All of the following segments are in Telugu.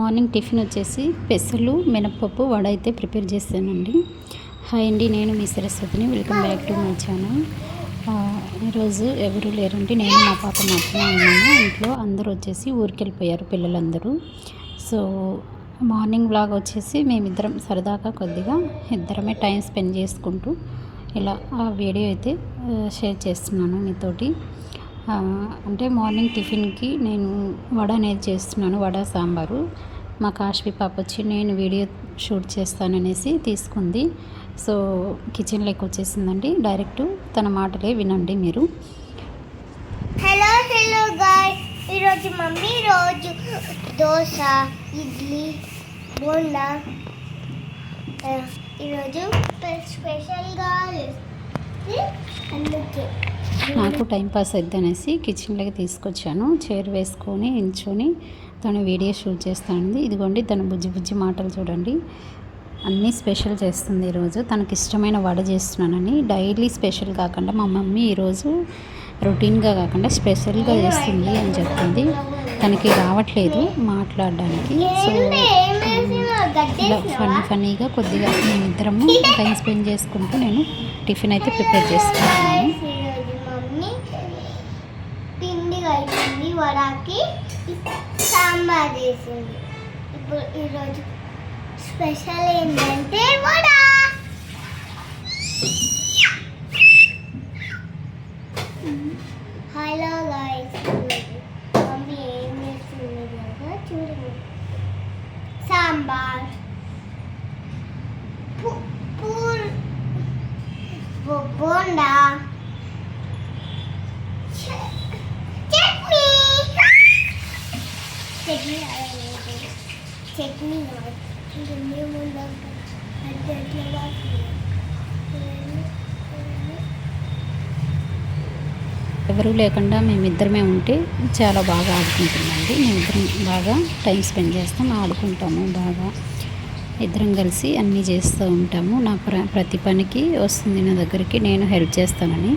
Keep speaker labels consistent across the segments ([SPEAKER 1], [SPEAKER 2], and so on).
[SPEAKER 1] మార్నింగ్ టిఫిన్ వచ్చేసి పెసలు మినపప్పు వడ అయితే ప్రిపేర్ చేస్తానండి హాయ్ అండి నేను మీ సరస్వతిని. Welcome back to my channel. ఈరోజు ఎవరు లేరండి నేను మా పాప మాత్రమే ఉన్నాను ఇంట్లో అందరూ వచ్చేసి ఊరికి వెళ్ళిపోయారు పిల్లలందరూ. సో మార్నింగ్ బ్లాగ్ వచ్చేసి మేమిద్దరం సరదాగా కొద్దిగా ఇద్దరమే టైం స్పెండ్ చేసుకుంటూ ఇలా ఆ వీడియో అయితే షేర్ చేస్తున్నాను మీతోటి. అంటే మార్నింగ్ టిఫిన్కి నేను వడ అనేది చేస్తున్నాను వడ సాంబారు. మా కాశ్మీ పాప వచ్చి నేను వీడియో షూట్ చేస్తాననేసి తీసుకుంది. సో కిచెన్లోకి వచ్చేసిందండి డైరెక్ట్ తన మాటలే వినండి మీరు.
[SPEAKER 2] హలో హలో గాయ్ ఈరోజు మమ్మీ రోజు దోశ ఇడ్లీ బోండా. ఈరోజు స్పెషల్గా
[SPEAKER 1] నాకు టైంపాస్ అవుద్ది అనేసి కిచెన్లోకి తీసుకొచ్చాను. చైర్ వేసుకొని నిల్చొని తను వీడియో షూట్ చేస్తానండి ఇదిగోండి తన బుజ్జి బుజ్జి మాటలు చూడండి. అన్నీ స్పెషల్ చేస్తుంది ఈరోజు. తనకి ఇష్టమైన వడ చేస్తున్నానని. డైలీ స్పెషల్ కాకుండా మా మమ్మీ ఈరోజు రొటీన్గా కాకుండా స్పెషల్గా చేస్తుంది అని చెప్తుంది తనకి రావట్లేదు మాట్లాడడానికి. సో ఇలా ఫన్నీ ఫన్నీగా కొద్దిగా మేమిద్దరము టైం స్పెండ్ చేసుకుంటూ నేను టిఫిన్ అయితే ప్రిపేర్ చేసుకుంటున్నాను
[SPEAKER 2] పిండి కలిపింది వడాకి సాంబార్ చేసింది. ఇప్పుడు ఈరోజు స్పెషల్ ఏంటంటే వడా. హలో గాయస్ మమ్మీ ఏం చేస్తుంది కదా చూడండి సాంబార్ పు- పూల్ బో- బోండా చ- చట్నీ చట్నీ అలాగే. చట్నీ కాదు. ఇది మేము ఉందాం. అది ఎట్లా
[SPEAKER 1] ఎవరూ లేకుండా మేమిద్దరమే ఉంటే చాలా బాగా ఆడుకుంటుందండి. మేమిద్దరం బాగా టైం స్పెండ్ చేస్తాం ఆడుకుంటాము బాగా. ఇద్దరం కలిసి అన్నీ చేస్తూ ఉంటాము. నా ప్ర ప్రతి పనికి వస్తుంది నా దగ్గరికి నేను హెల్ప్ చేస్తానని.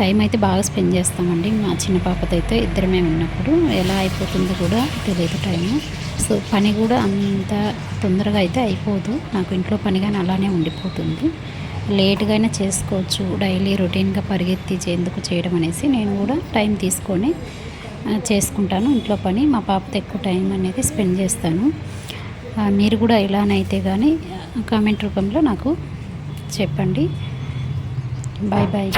[SPEAKER 1] టైం అయితే బాగా స్పెండ్ చేస్తామండి. మా చిన్న పాపతో అయితే ఇద్దరమే ఉన్నప్పుడు ఎలా అయిపోతుందో కూడా తెలియదు టైము. సో పని కూడా అంత తొందరగా అయితే అయిపోదు. నాకు ఇంట్లో పని కానీ అలానే ఉండిపోతుంది. లేట్గా అయినా చేసుకోవచ్చు. డైలీ రొటీన్గా పరిగెత్తి ఎందుకు చేయడం అనేసి నేను కూడా టైం తీసుకొని చేసుకుంటాను. ఇంట్లో పని మా పాపతో ఎక్కువ టైం అనేది స్పెండ్ చేస్తాను. మీరు కూడా ఇలానైతే కానీ కామెంట్ రూపంలో నాకు చెప్పండి.
[SPEAKER 2] Bye bye.